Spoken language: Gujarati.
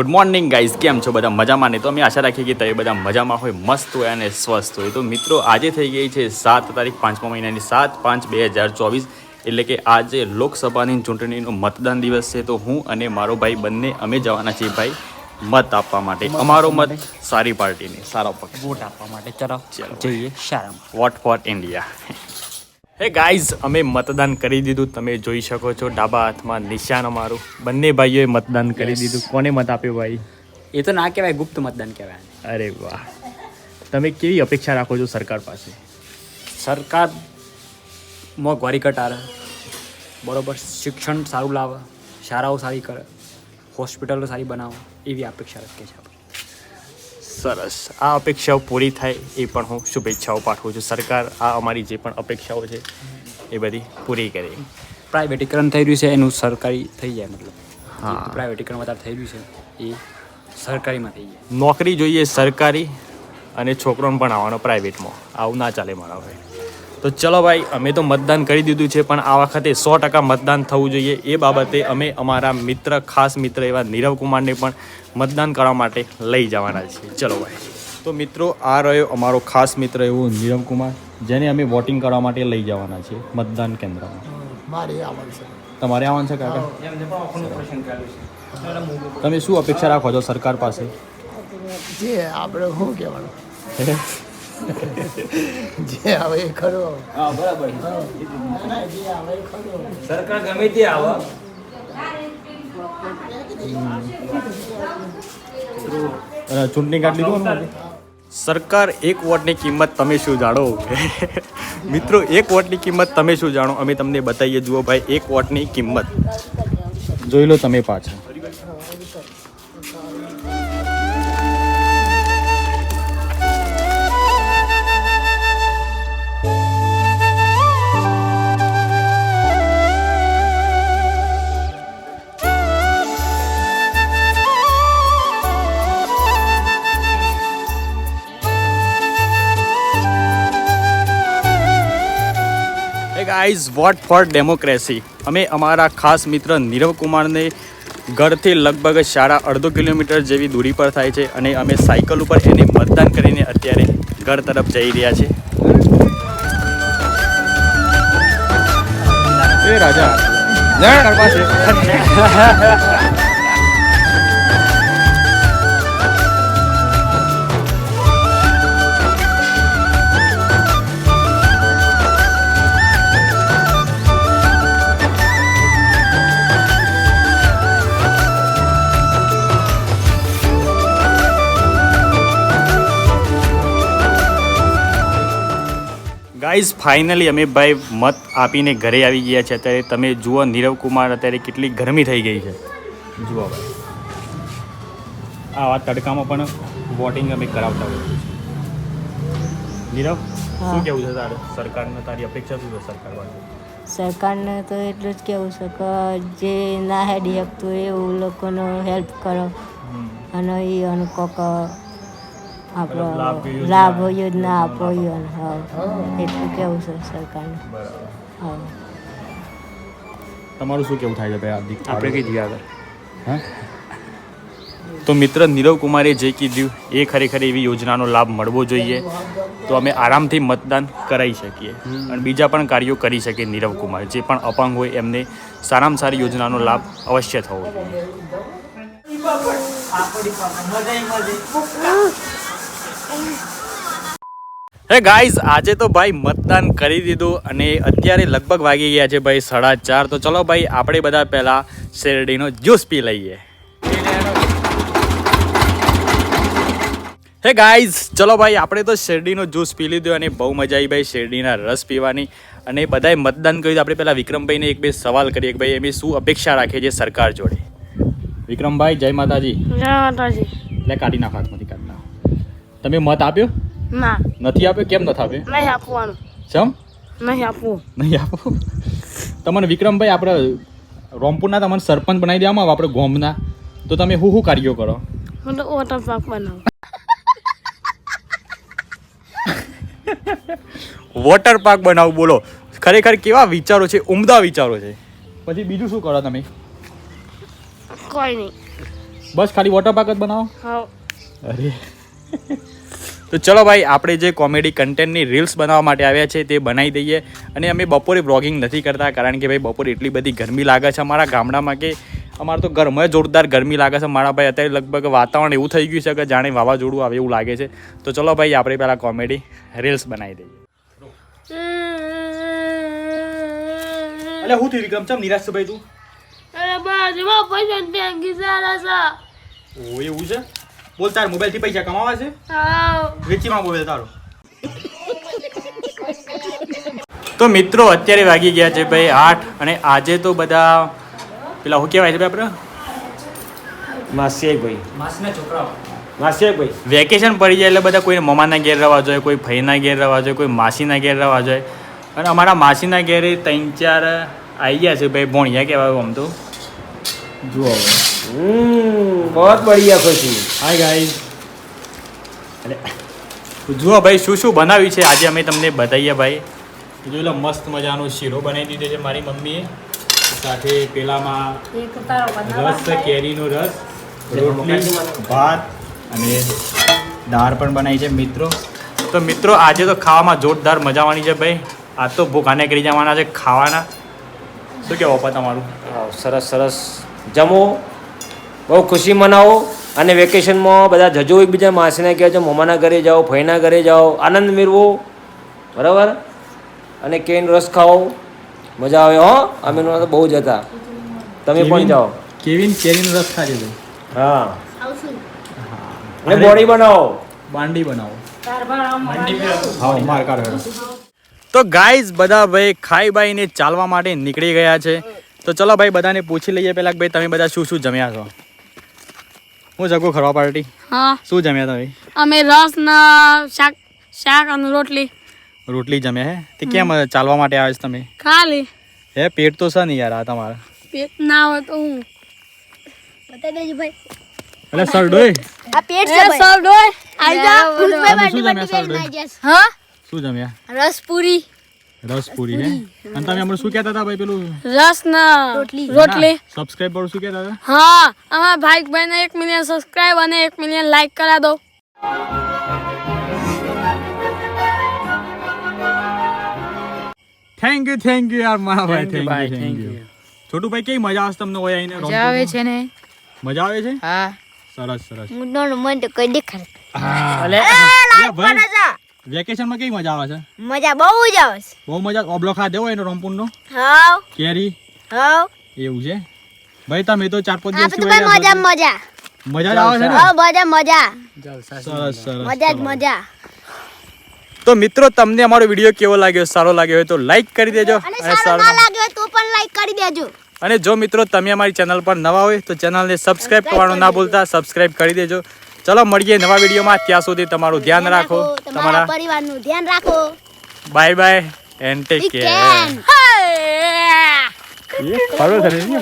ગુડ મોર્નિંગ ગાઈઝ કેમ છો બધા? મજામાં નહીં તો અમે આશા રાખીએ કે તમે બધા મજામાં હોય મસ્ત હોય અને સ્વસ્થ હોય. તો મિત્રો આજે થઈ ગઈ છે સાત તારીખ પાંચમા મહિનાની સાત પાંચ બે હજાર ચોવીસ. એટલે કે આજે લોકસભાની ચૂંટણીનો મતદાન દિવસ છે. તો હું અને મારો ભાઈ બંને અમે જવાના છીએ ભાઈ મત આપવા માટે. અમારો મત સારી પાર્ટીને સારો પક્ષ. વોટ આપવા માટે? ચલો. જઈએ સારા vote for India. Hey guys અમે મતદાન કરી દીધું. તમે જોઈ શકો છો ડાબા હાથમાં નિશાન અમારું. બંને ભાઈઓએ મતદાન કરી દીધું. કોને મત આપ્યો ભાઈ? એ તો ના કહેવાય ગુપ્ત મતદાન કહેવાય. અરે વાહ. તમે કેવી અપેક્ષા રાખો છો સરકાર પાસે? સરકાર મોંઘવારી ઘટાડે બરોબર શિક્ષણ સારું લાવે શાળાઓ સારી કરે હોસ્પિટલો સારી બનાવો એવી અપેક્ષા રાખીએ છીએ આપણે. સરસ. આ અપેક્ષાઓ પૂરી થાય એ પણ હું શુભેચ્છાઓ પાઠવું છું. સરકાર આ અમારી જે પણ અપેક્ષાઓ છે એ બધી પૂરી કરે. પ્રાઇવેટીકરણ થઈ રહ્યું છે એનું સરકારી થઈ જાય મતલબ. હા. પ્રાઇવેટીકરણ વધારે થઈ રહ્યું છે એ સરકારીમાં થઈ જાય. નોકરી જોઈએ સરકારી અને છોકરોને પણ આવવાનો પ્રાઇવેટમાં. આવું ના ચાલે મારા ભાઈ. તો ચલો ભાઈ અમે તો મતદાન કરી દીધું છે પણ આ વખતે સો ટકા મતદાન થવું જોઈએ. એ બાબતે અમે અમારા મિત્ર ખાસ મિત્ર એવા નીરવ કુમારને પણ મતદાન કરવા માટે લઈ જવાના છીએ. ચલો ભાઈ. તો મિત્રો આ રહ્યો અમારો ખાસ મિત્ર એવો નીરવ કુમાર જેને અમે વોટિંગ કરવા માટે લઈ જવાના છીએ મતદાન કેન્દ્રમાં. મારે આવવાનું છે. તમારે આવવાનું છે કાકા? તમે શું અપેક્ષા રાખો છો સરકાર પાસે? જે આપણે શું કહેવાનું? જે આવે એ ખરું. સરકાર ગમે તે આવે. ચૂંટણી કાર્ડ લીધું સરકાર એક વોટની કિંમત તમે શું જાણો? મિત્રો એક વોટની કિંમત તમે શું જાણો? અમે તમને બતાવીએ. જુઓ ભાઈ એક વોટની કિંમત. જોઈ લો તમે પાછા. ગાઈઝ વોટ ફોર ડેમોક્રેસી અમે અમારા ખાસ મિત્ર નીરવ કુમારને ઘરથી લગભગ સાડા અડધો કિલોમીટર જેવી દૂરી પર થાય છે અને અમે સાયકલ ઉપર એને મતદાન કરીને અત્યારે ઘર તરફ જઈ રહ્યા છે રાજા. ગાઈઝ ફાઇનલી અમે ભાઈ મત આપીને ઘરે આવી ગયા છે. અત્યારે તમે જુઓ નીરવ કુમાર અત્યારે કેટલી ગરમી થઈ ગઈ છે. જુઓ ભાઈ. આવા તડકામાં પણ વોટિંગ અમે કરાવતા હોઈએ છીએ. નીરવ શું કેવું છે તારે? સરકારને તારી અપેક્ષા શું છે સરકાર પાસે સરકારને તો એટલું જ કહેવું છે કે જે ના હેડી શકતું એવું લોકોનો હેલ્પ કરો. અને એ અને કોક મતલબ લાભ આપણો લાભ યોજના. આપો એટલું કેવું છે સરકારને? બરાબર. તમારું શું કેવું થાય છે ભાઈ આપણે કીધું આગળ હા? તો મિત્ર નીરવ કુમારે જે કીધું એ ખરેખર એવી યોજનાનો લાભ મળવો જોઈએ. તો અમે આરામથી મતદાન કરાવી શકીએ. અને બીજા પણ કાર્યો કરી શકે નીરવ કુમાર જે પણ અપંગ હોય એમને સારામાં સારી યોજનાનો લાભ અવશ્ય થવો જોઈએ. હે ગાઈઝ આજે તો ભાઈ મતદાન કરી દીધું અને અત્યારે લગભગ વાગી ગયા છે ભાઈ સાડા ચાર. તો ચલો ભાઈ આપણે બધા પહેલાં શેરડીનો જ્યુસ પી લઈએ. હે ગાઈઝ ચલો ભાઈ આપણે તો શેરડીનો જ્યુસ પી લીધો અને બહુ મજા આવી ભાઈ શેરડીના રસ પીવાની. અને બધાએ મતદાન કર્યું આપણે પહેલાં વિક્રમભાઈને એક બે સવાલ કરીએ કે ભાઈ એમની શું અપેક્ષા રાખે છે સરકાર જોડે? વિક્રમભાઈ જય માતાજી. જય માતાજી. એટલે કાઢી નાખો હાથમાંથી. કાઢી નાખો તમે મત આપ્યો? ના. નથી આપ્યો? કેમ નથી આપ્યો? નહીં આપવાનું. ચમ? નહીં આપવું. નહીં આપો. તમને વિક્રમભાઈ આપણે રોમપુરના તમને સરપંચ બનાવી દેવામાં આવે આપણે ગોમના. તો તમે શું શું કાર્યો કરો? હું તો વોટર પાર્ક બનાવું. વોટર પાર્ક બનાવું બોલો. ખરેખર કેવા વિચારો છે? ઉમદા વિચારો છે. પછી બીજું શું કરો તમે? કોઈ નહીં. બસ ખાલી વોટર પાર્ક જ બનાવો? હા. અરે. તો ચલો ભાઈ આપણે જે કોમેડી કન્ટેન્ટની રીલ્સ બનાવવા માટે આવ્યા છે તે બનાવી દઈએ. અને અમે બપોરે બ્લોગિંગ નથી કરતા કારણ કે ભાઈ બપોરે એટલી બધી ગરમી લાગે છે અમારા ગામડામાં કે અમારે તો ઘરમાં જોરદાર ગરમી લાગે છે. મારા ભાઈ અત્યારે લગભગ વાતાવરણ એવું થઈ ગયું છે કે જાણે વાવાઝોડું આવે એવું લાગે છે. તો ચલો ભાઈ આપણે પહેલાં કોમેડી રીલ્સ બનાવી દઈએ. એટલે હું થયું? વિક્રમ નિરાશ છે ભાઈ તું? અરે બાજુમાં પૈસા ટેન્કી સારા સા ઓ એવું છે? બોલ તાર મોબાઈલથી પૈસા કમાવા છે? વેચી માં મોબાઈલ તારો. તો મિત્રો અત્યારે વાગી ગયા છે ભાઈ આઠ અને આજે તો બધા પેલા શું કહેવાય છે ભાઈ આપણે? માસીએ ભાઈ માસના છોકરાઓ. માસી ભાઈ વેકેશન પડી જાય એટલે બધા કોઈને મમાના ઘેર રહેવા જોઈએ કોઈ ભાઈના ઘેર રહેવા જોઈએ કોઈ માસીના ઘેર રહેવા જોઈએ. અને અમારા માસીના ઘેરે ત્રણ ચાર આવી ગયા છે ભાઈ ભોણિયા કહેવાય આમ તો. જુઓ બહુ બઢિયા ખુશી. હાય ગાઈઝ જુઓ ભાઈ શું શું બનાવ્યું છે? આજે અમે તમને બતાવીએ ભાઈ. જોયેલો મસ્ત મજાનો શીરો બનાવી દીધો છે મારી મમ્મીએ. સાથે પેલામાં રસ છે કેરીનો રસ રોટલી ભાત અને દાળ પણ બનાવી છે મિત્રો. તો મિત્રો આજે તો ખાવામાં જોરદાર મજા આવવાની છે ભાઈ. આ તો ભૂખાને કરી જવાના છે ખાવાના. શું કહેવો પપ્પા તમારું? સરસ સરસ. જમો. બહુ ખુશી મનાવો. અને વેકેશનમાં બધા જજો એકબીજા માસીના કહેજો મમ્માના ઘરે જાઓ ભાઈના ઘરે જાઓ. આનંદ મેળવો. બરાબર? અને કેન રસ ખાઓ. મજા આવે હો. અમે તો બહુ જ હતા. તમે પણ જાઓ. કેવિન કેરીનો રસ ખાજે હા. અને બોડી બનાવો. બાંડી બનાવો. હા માર કાઢ તો ગાઈઝ બધા ભાઈ ખાઈ બાઈને ચાલવા માટે નીકળી ગયા છે. તો ચલો ભાઈ બધાને પૂછી લઈએ પેલા ભાઈ તમે બધા શું શું જમ્યા છો? હું જગો ખરવા પાર્ટી. હા. શું જમ્યા તમે? અમે રસ ના શાક શાક અને રોટલી. રોટલી જમ્યા હે? તે કેમ ચાલવા માટે આવે છે તમે? ખાલી. હે પેટ તો છે ને યાર આ તમારા. પેટ ના હોય તો હું? બતાવી દેજો ભાઈ. એટલે સર ડોય આ પેટ એ સર ડોય આઈ જા. તમે શું જમ્યા સર જસ હા? શું જમ્યા? રસપુરી. રસ પૂરી હે? અને તમે હમણાં શું કહેતા હતા ભાઈ પેલું? રસ ના રોટલી. રોટલી સબસ્ક્રાઈબર શું કહેતા હતા? હા અમારા ભાઈ ભાઈને એક મિલિયન સબસ્ક્રાઇબ અને એક મિલિયન લાઈક કરા દો. થેન્ક યુ થેન્ક યુ યાર મારા ભાઈ thank you thank you Chhotu ભાઈ કેવી મજા આવશે તમને હોય આઈને મજા આવે છે ને. મજા આવે છે? હા. સરસ સરસ. મન તો કોઈ અલે અલા ભાઈ. વેકેશનમાં કેવી મજા આવે છે? મજા બહુ જ આવે છે. બહુ મજા? ઓબલો ખાધે હોય એનો રંપુરનો હાવ. કેરી? હાવ. એવું છે? ભાઈ તમે તો ચાર પાંચ દિવસ મજા મજા. મજા જ આવે છે ને? હા મજા મજા. સરસ સરસ મજા જ મજા. તો મિત્રો તમને અમારો વીડિયો કેવો લાગ્યો? સારો લાગ્યો હોય તો લાઈક કરી દેજો. અને સારું સારું ના લાગ્યો હોય તો પણ લાઈક કરી દેજો. અને જો મિત્રો તમે અમારી ચેનલ પર નવા હોય તો ચેનલને સબસ્ક્રાઇબ કરવાનું ના ભૂલતા. સબસ્ક્રાઇબ કરી દેજો. ચલો મળીએ નવા વિડીયોમાં. ત્યાં સુધી તમારું ધ્યાન રાખો. તમારા પરિવારનું ધ્યાન રાખો. Bye bye and take care ફરો